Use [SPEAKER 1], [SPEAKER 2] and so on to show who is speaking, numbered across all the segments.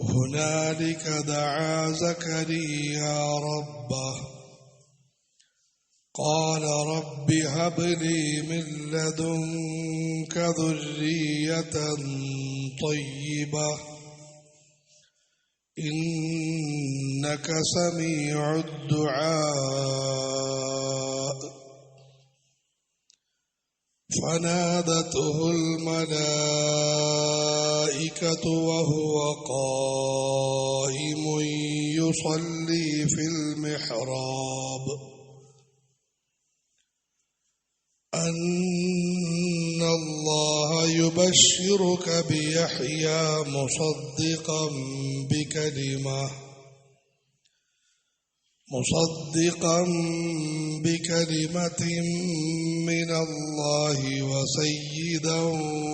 [SPEAKER 1] هنالك دعا زكريا ربه. قال رب هب لي من لدنك ذرية طيبة. إنك سميع الدعاء. فنادته الملائكة وهو قائم يصلي في المحراب. أن الله يبشرك بيحيى مصدقا بكلمة مصدقا بكلمة من الله وسيدا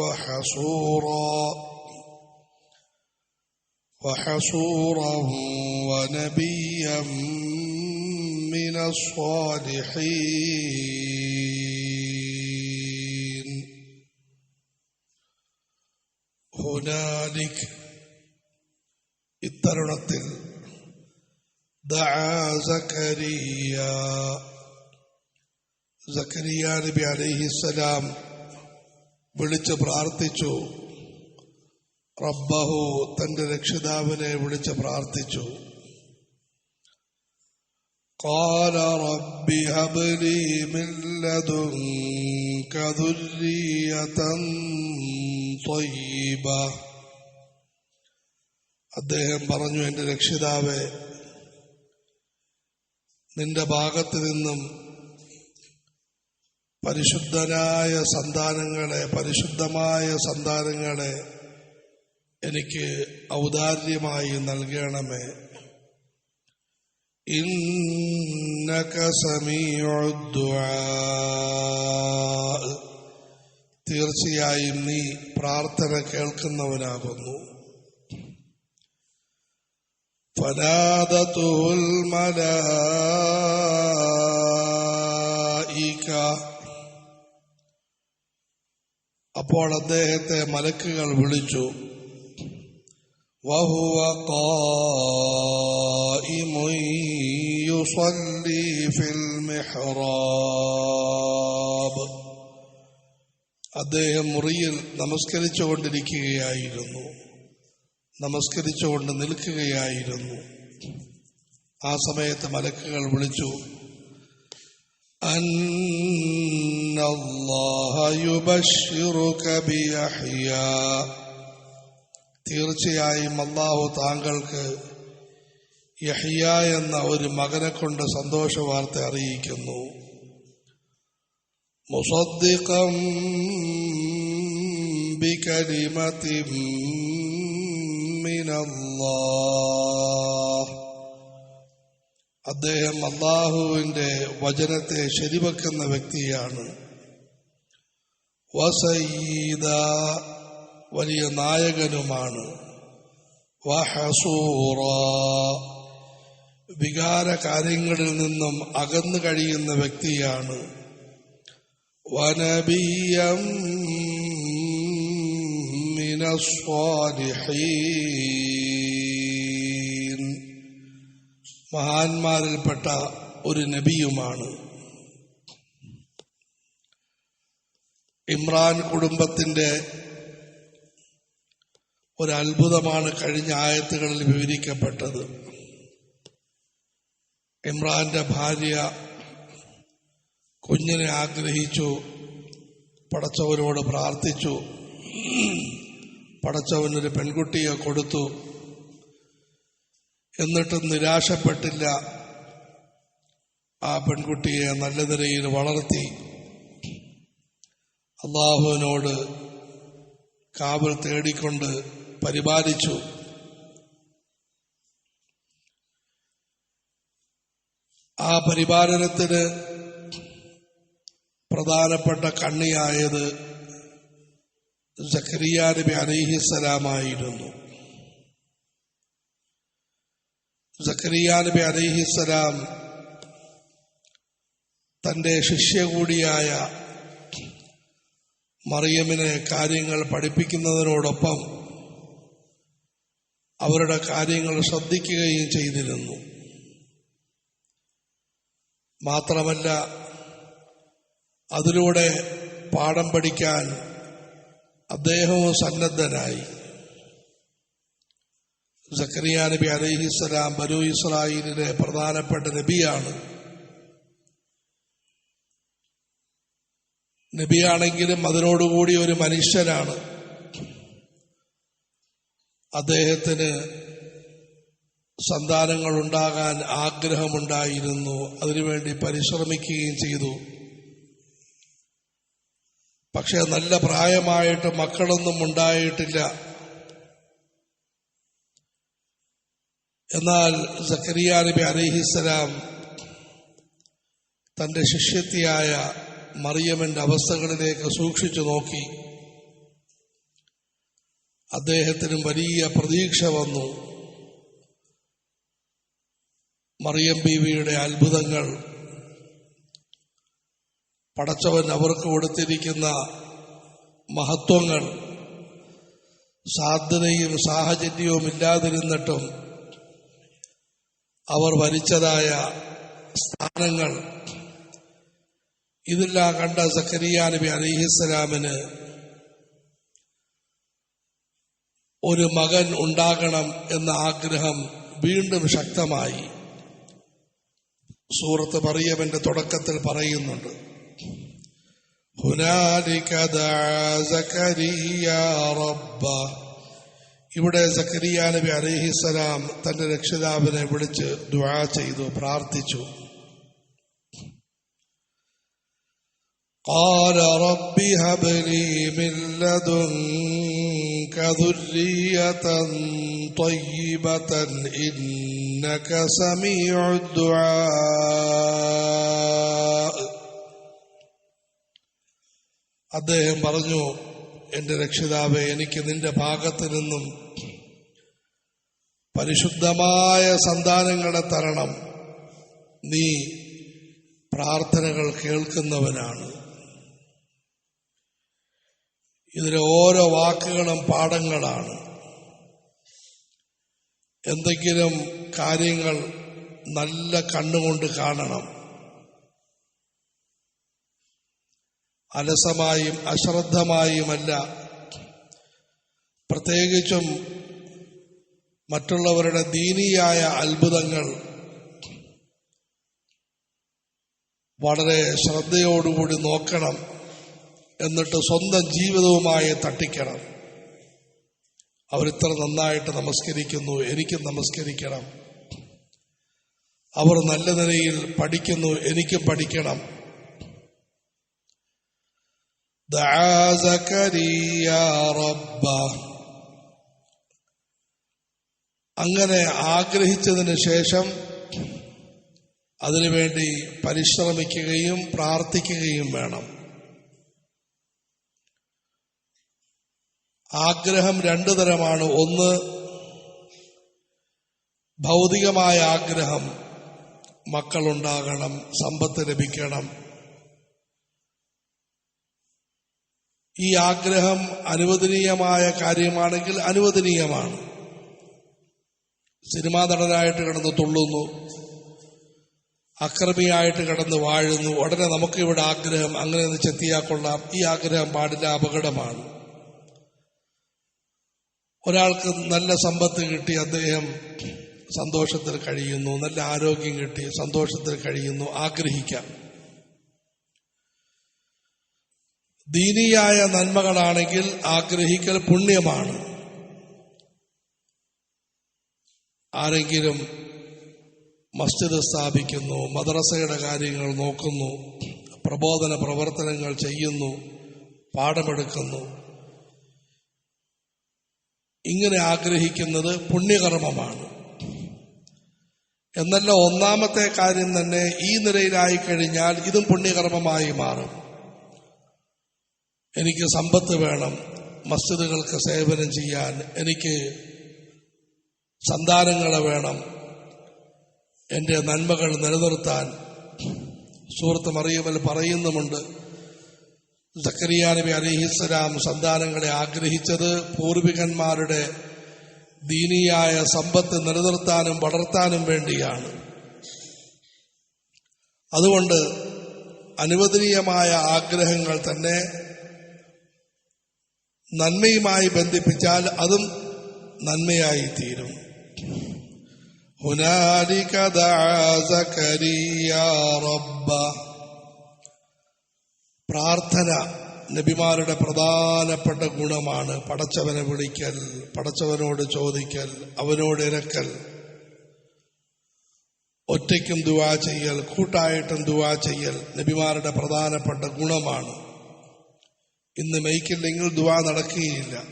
[SPEAKER 1] وحصورا. وحصورا ونبيا من الصالحين هنالك ഇത്തരുണത്തിൽ دعا زكريا സക്കരിയ നബി അലൈഹിസ്സലാം വിളിച്ച് പ്രാർത്ഥിച്ചു റബ്ബഹു തന്റെ രക്ഷിതാവിനെ വിളിച്ച് പ്രാർത്ഥിച്ചു قال رب هب لي من لدنك ذرية طيبة അദ്ദേഹം പറഞ്ഞു എന്റെ രക്ഷിതാവെ നിന്റെ ഭാഗത്ത് നിന്നും പരിശുദ്ധനായ സന്താനങ്ങളെ പരിശുദ്ധമായ സന്താനങ്ങളെ എനിക്ക് ഔദാര്യമായി നൽകണമേ. ഇന്നക സമീയുദ്വാ തീർച്ചയായും നീ പ്രാർത്ഥന കേൾക്കുന്നവനാകുന്നു. ഫനാദത്തുൽ അപ്പോൾ അദ്ദേഹത്തെ മലക്കുകൾ വിളിച്ചു. وهو قائم يصلي في المحراب അദ്ദേഹം മുറിയിൽ നമസ്കരിച്ചുകൊണ്ടിരിക്കുകയായിരുന്നു നമസ്കരിച്ചുകൊണ്ട് നിൽക്കുകയായിരുന്നു ആ സമയത്ത് മലക്കുകൾ വിളിച്ചു തീർച്ചയായും അള്ളാഹു താങ്കൾക്ക് യഹിയ എന്ന ഒരു മകനെ കൊണ്ട് സന്തോഷ വാർത്ത അറിയിക്കുന്നു മുസദ്ദിഖം بكلمة من الله അദ്ദേഹം അള്ളാഹുവിന്റെ വചനത്തെ ശരിവെക്കുന്ന വ്യക്തിയാണ് വസീദ വലിയ നായകനുമാണ്. വഹസൂറ. വികാര കാര്യങ്ങളിൽ നിന്നും അകന്നു കഴിയുന്ന വ്യക്തിയാണ്. വനബിയം മഹാന്മാരിൽപ്പെട്ട ഒരു നബിയുമാണ്. ഇമ്രാൻ കുടുംബത്തിന്റെ ഒരു അത്ഭുതമാണ് കഴിഞ്ഞ ആയത്തുകളിൽ വിവരിക്കപ്പെട്ടത്. ഇമ്രാന്റെ ഭാര്യ കുഞ്ഞിനെ ആഗ്രഹിച്ചു പടച്ചവനോട് പ്രാർത്ഥിച്ചു. പടച്ചവനൊരു പെൺകുട്ടിയെ കൊടുത്തു. എന്നിട്ടും നിരാശപ്പെട്ടില്ല. ആ പെൺകുട്ടിയെ നല്ല നിലയിൽ വളർത്തി. അള്ളാഹുവിനോട് കാവൽ തേടിക്കൊണ്ട് പരിപാലിച്ചു. ആ പരിപാലനത്തിന് പ്രധാനപ്പെട്ട കണ്ണിയായത് സക്കരിയ നബി അലിഹിസലാമായിരുന്നു സക്കരിയ നബി അലിഹിസലാം തന്റെ ശിഷ്യ കൂടിയായ മറിയമിനെ കാര്യങ്ങൾ പഠിപ്പിക്കുന്നതിനോടൊപ്പം അവരുടെ കാര്യങ്ങൾ ശ്രദ്ധിക്കുകയും ചെയ്തിരുന്നു. മാത്രമല്ല അതിലൂടെ പാഠം പഠിക്കാൻ അദ്ദേഹവും സന്നദ്ധനായി സക്കരിയ നബി അലഹിസ്സലാം ബനു ഇസ്രായേലിലെ പ്രധാനപ്പെട്ട നബിയാണ്. നബിയാണെങ്കിലും അതിനോടുകൂടി ഒരു മനുഷ്യനാണ്. അദ്ദേഹത്തിന് സന്താനങ്ങൾ ഉണ്ടാകാൻ ആഗ്രഹമുണ്ടായിരുന്നു. അതിനുവേണ്ടി പരിശ്രമിക്കുകയും ചെയ്തു. പക്ഷെ നല്ല പ്രായമായിട്ട് മക്കളൊന്നും ഉണ്ടായിട്ടില്ല. എന്നാൽ സക്കരിയ നബി അലിഹിസ്സലാം തന്റെ ശിഷ്യത്തിയായ മറിയമ്മന്റെ അവസ്ഥകളിലേക്ക് സൂക്ഷിച്ചു നോക്കി. അദ്ദേഹത്തിനും വലിയ പ്രതീക്ഷ വന്നു. മറിയം ബീവിയുടെ അത്ഭുതങ്ങൾ. പടച്ചവൻ അവർക്ക് കൊടുത്തിരിക്കുന്ന മഹത്വങ്ങൾ. സാധ്യതയും സാഹചര്യവും ഇല്ലാതിരുന്നിട്ടും അവർ വരിച്ചതായ സ്ഥാനങ്ങൾ. ഇതെല്ലാം കണ്ട സക്കരിയ നബി അലിഹിസ്സലാമിന് ഒരു മകൻ ഉണ്ടാകണം എന്ന ആഗ്രഹം വീണ്ടും ശക്തമായി സൂറത്ത് മറിയവന്റെ തുടക്കത്തിൽ പറയുന്നുണ്ട് ഹുനാലിക ദഅ സക്കരിയ റബ്ബ ഇവിടെ സക്കരിയ നബി അലൈഹിസ്സലാം തന്റെ രക്ഷിതാവിനെ വിളിച്ച് ദുആ ചെയ്തു പ്രാർത്ഥിച്ചു قال رب هب لي من لدنك ذرية طيبة إنك سميع الدعاء അദ്ദേഹം പറഞ്ഞു എന്റെ രക്ഷിതാവെ എനിക്ക് നിന്റെ ഭാഗത്ത് നിന്നും പരിശുദ്ധമായ സന്താനങ്ങളെ തരണം നീ പ്രാർത്ഥനകൾ കേൾക്കുന്നവനാണ് ഇതിലെ ഓരോ വാക്കുകളും പാഠങ്ങളാണ്. എന്തെങ്കിലും കാര്യങ്ങൾ നല്ല കണ്ണുകൊണ്ട് കാണണം. അലസമായും അശ്രദ്ധമായുമല്ല. പ്രത്യേകിച്ചും മറ്റുള്ളവരുടെ ദീനിയായ അത്ഭുതങ്ങൾ വളരെ ശ്രദ്ധയോടുകൂടി നോക്കണം. എന്നിട്ട് സ്വന്തം ജീവിതവുമായി തട്ടിക്കണം. അവരിത്ര നന്നായിട്ട് നമസ്കരിക്കുന്നു എനിക്കും നമസ്കരിക്കണം. അവർ നല്ല നിലയിൽ പഠിക്കുന്നു എനിക്കും പഠിക്കണം. അങ്ങനെ ആഗ്രഹിച്ചതിന് ശേഷം അതിനുവേണ്ടി പരിശ്രമിക്കുകയും പ്രാർത്ഥിക്കുകയും വേണം. ആഗ്രഹം രണ്ടു തരമാണ്. ഒന്ന് ഭൗതികമായ ആഗ്രഹം മക്കളുണ്ടാകണം സമ്പത്ത് ലഭിക്കണം. ഈ ആഗ്രഹം അനുവദനീയമായ കാര്യമാണെങ്കിൽ അനുവദനീയമാണ്. സിനിമാ നടനായിട്ട് കിടന്ന് തുള്ളുന്നു അക്രമിയായിട്ട് കിടന്ന് വാഴുന്നു. ഉടനെ നമുക്ക് ഇവിടെ ആഗ്രഹം അങ്ങനെ ഒന്ന് ചെത്തിയാക്കൊള്ളാം ഈ ആഗ്രഹം പാടില്ല അപകടമാണ്. ഒരാൾക്ക് നല്ല സമ്പത്ത് കിട്ടി അദ്ദേഹം സന്തോഷത്തിൽ കഴിയുന്നു നല്ല ആരോഗ്യം കിട്ടി സന്തോഷത്തിൽ കഴിയുന്നു ആഗ്രഹിക്കാം. ദീനിയായ നന്മകളാണെങ്കിൽ ആഗ്രഹിക്കൽ പുണ്യമാണ്. ആരെങ്കിലും മസ്ജിദ് സ്ഥാപിക്കുന്നു മദ്രസയുടെ കാര്യങ്ങൾ നോക്കുന്നു പ്രബോധന പ്രവർത്തനങ്ങൾ ചെയ്യുന്നു പാഠമെടുക്കുന്നു ഇങ്ങനെ ആഗ്രഹിക്കുന്നത് പുണ്യകർമ്മമാണ്. എന്നല്ല ഒന്നാമത്തെ കാര്യം തന്നെ ഈ നിലയിലായി കഴിഞ്ഞാൽ ഇതും പുണ്യകർമ്മമായി മാറും. എനിക്ക് സമ്പത്ത് വേണം മസ്ജിദുകൾക്ക് സേവനം ചെയ്യാൻ എനിക്ക് സന്താനങ്ങളെ വേണം എന്റെ നന്മകൾ നിലനിർത്താൻ സുഹൃത്ത് മറിയുമ്പോൾ പറയുന്നുമുണ്ട്. സക്കരിയാനബി അലിഹിസ്സലാം സന്താനങ്ങളെ ആഗ്രഹിച്ചത് പൂർവികന്മാരുടെ ദീനിയായ സമ്പത്ത് നിലനിർത്താനും വളർത്താനും വേണ്ടിയാണ്. അതുകൊണ്ട് അനുവദനീയമായ ആഗ്രഹങ്ങൾ തന്നെ നന്മയുമായി ബന്ധിപ്പിച്ചാൽ അതും നന്മയായി തീരും. ഹുനാലി കഥ സക്കരിയ റബ്ബ പ്രാർത്ഥന നബിമാരുടെ പ്രധാനപ്പെട്ട ഗുണമാണ്. പടച്ചവനെ വിളിക്കൽ പടച്ചവനോട് ചോദിക്കൽ അവനോട് ഇരക്കൽ. ഒറ്റയ്ക്കും ദുവാ ചെയ്യൽ കൂട്ടായിട്ടും ദുവാ ചെയ്യൽ നബിമാരുടെ പ്രധാനപ്പെട്ട ഗുണമാണ്. ഇന്ന് മെയ്ക്കില്ലെങ്കിൽ ദുവാ നടക്കുകയില്ല.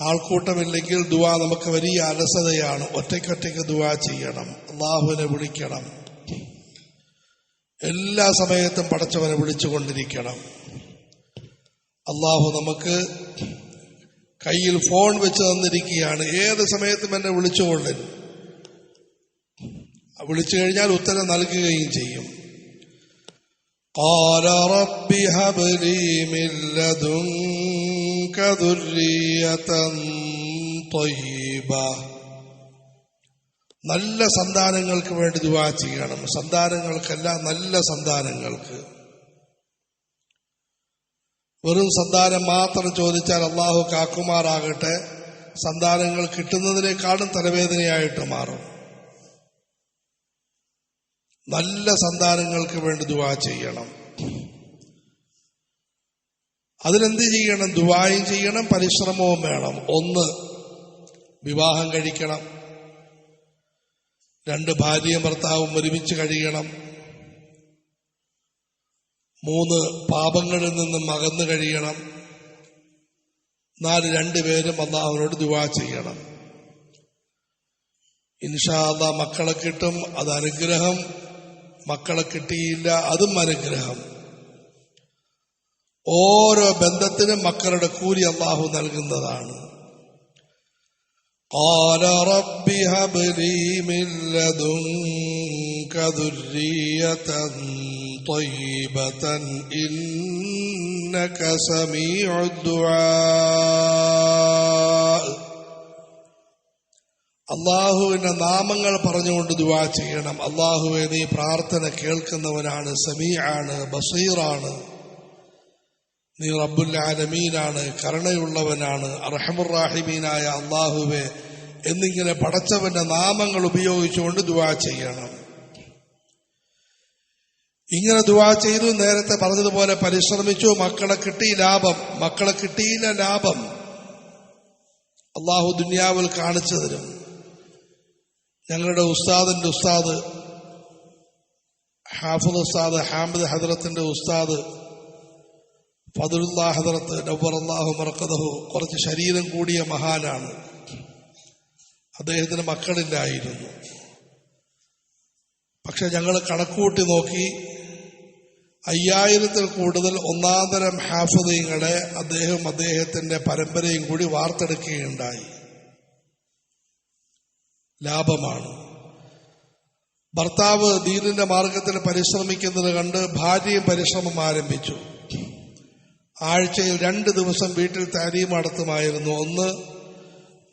[SPEAKER 1] ആൾക്കൂട്ടമില്ലെങ്കിൽ ദുവാ നമുക്ക് വലിയ അലസതയാണ്. ഒറ്റയ്ക്കൊറ്റയ്ക്ക് ദുവാ ചെയ്യണം. അള്ളാഹുവിനെ വിളിക്കണം. എല്ലാ സമയത്തും പടച്ചവനെ വിളിച്ചുകൊണ്ടിരിക്കണം അള്ളാഹു നമുക്ക് കയ്യിൽ ഫോൺ വെച്ച് തന്നിരിക്കുകയാണ് ഏത് സമയത്തും എന്നെ വിളിച്ചുകൊള്ളൻ വിളിച്ചു കഴിഞ്ഞാൽ ഉത്തരം നൽകുകയും ചെയ്യും قال رب هب لي من لدنك ذرية طيبة നല്ല സന്താനങ്ങൾക്ക് വേണ്ടി ദുവാ ചെയ്യണം. സന്താനങ്ങൾക്കല്ല നല്ല സന്താനങ്ങൾക്ക്. വെറും സന്താനം മാത്രം ചോദിച്ചാൽ അള്ളാഹു കാക്കുമാറാകട്ടെ സന്താനങ്ങൾ കിട്ടുന്നതിനേക്കാളും തലവേദനയായിട്ട് മാറും. നല്ല സന്താനങ്ങൾക്ക് വേണ്ടി ദുവാ ചെയ്യണം. അതിനെന്ത് ചെയ്യണം? ദുവായും ചെയ്യണം പരിശ്രമവും വേണം. ഒന്ന് വിവാഹം കഴിക്കണം. രണ്ട് ഭാര്യയും ഭർത്താവും ഒരുമിച്ച് കഴിയണം. മൂന്ന് പാപങ്ങളിൽ നിന്നും അകന്നു കഴിയണം. നാല് രണ്ടുപേരും അള്ളാഹുവിനോട് ദുവാ ചെയ്യണം. ഇൻഷാദ മക്കളെ കിട്ടും അത് അനുഗ്രഹം. മക്കളെ കിട്ടിയില്ല അതും അനുഗ്രഹം. ഓരോ ബന്ധത്തിനും മക്കളുടെ കൂലി അള്ളാഹു നൽകുന്നതാണ്. قال رب هب لي من لدنك ذرية طيبة إنك سميع الدعاء അള്ളാഹുവിന്റെ നാമങ്ങൾ പറഞ്ഞുകൊണ്ട് ദുവാ ചെയ്യണം അള്ളാഹുവെ നീ പ്രാർത്ഥന കേൾക്കുന്നവനാണ് സമീആാണ് ബസീറാണ് നീ റബ്ബുൽ ആലമീനാണ് കരുണയുള്ളവനാണ് അർഹമുറാഹിമീനായ അള്ളാഹുവെ എന്നിങ്ങനെ പടച്ചവന്റെ നാമങ്ങൾ ഉപയോഗിച്ചുകൊണ്ട് ദുവാ ചെയ്യണം. ഇങ്ങനെ ദുവാ ചെയ്തു നേരത്തെ പറഞ്ഞതുപോലെ പരിശ്രമിച്ചു മക്കളെ കിട്ടി ലാഭം മക്കളെ കിട്ടിയില്ല ലാഭം അള്ളാഹു ദുനിയാവിൽ കാണിച്ചു തരും. ഞങ്ങളുടെ ഉസ്താദിന്റെ ഉസ്താദ് ഹാഫുൽ ഉസ്താദ് ഹാമിദ് ഹദ്രത്തിന്റെ ഉസ്താദ് ഫതുല്ലാ ഹദറത്ത് മറക്കതഹു കുറച്ച് ശരീരം കൂടിയ മഹാനാണ്. അദ്ദേഹത്തിന് മക്കളില്ലായിരുന്നു. പക്ഷെ ഞങ്ങൾ കണക്കൂട്ടി നോക്കി അയ്യായിരത്തിൽ കൂടുതൽ ഒന്നാന്തരം ഹാഫിദീങ്ങളെ അദ്ദേഹം അദ്ദേഹത്തിന്റെ പരമ്പരയും കൂടി വാർത്തെടുക്കുകയുണ്ടായി. ലാഭമാണ്. ഭർത്താവ് ദീനിന്റെ മാർഗത്തിൽ പരിശ്രമിക്കുന്നത് കണ്ട് ഭാര്യയും പരിശ്രമം ആരംഭിച്ചു. ആഴ്ചയിൽ രണ്ട് ദിവസം വീട്ടിൽ താലീം നടത്തുമായിരുന്നു. ഒന്ന്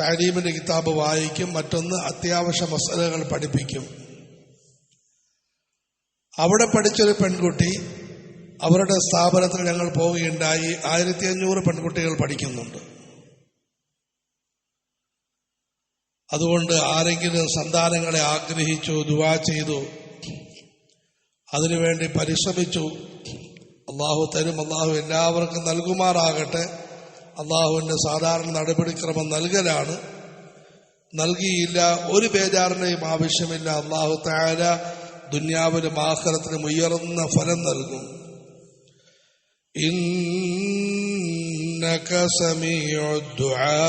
[SPEAKER 1] താലീമിന്റെ കിതാബ് വായിക്കും. മറ്റൊന്ന് അത്യാവശ്യ മസലകൾ പഠിപ്പിക്കും. അവിടെ പഠിച്ചൊരു പെൺകുട്ടി അവരുടെ സ്ഥാപനത്തിൽ ഞങ്ങൾ പോവുകയുണ്ടായി. ആയിരത്തി അഞ്ഞൂറ് പെൺകുട്ടികൾ പഠിക്കുന്നുണ്ട്. അതുകൊണ്ട് ആരെങ്കിലും സന്താനങ്ങളെ ആഗ്രഹിച്ചു ദുവാ ചെയ്തു അതിനുവേണ്ടി പരിശ്രമിച്ചു അള്ളാഹു തരും അള്ളാഹു എല്ലാവർക്കും നൽകുമാറാകട്ടെ. അള്ളാഹുവിന്റെ സാധാരണ നടപടിക്രമം നൽകലാണ്. നൽകിയില്ല ഒരു ബേജാറിന്റെയും ആവശ്യമില്ല. അള്ളാഹു താര ദുന്യാവിലും ആഹ്റത്തിനും ഉയർന്ന ഫലം നൽകും. ഇന്നക സമീ ദുആ.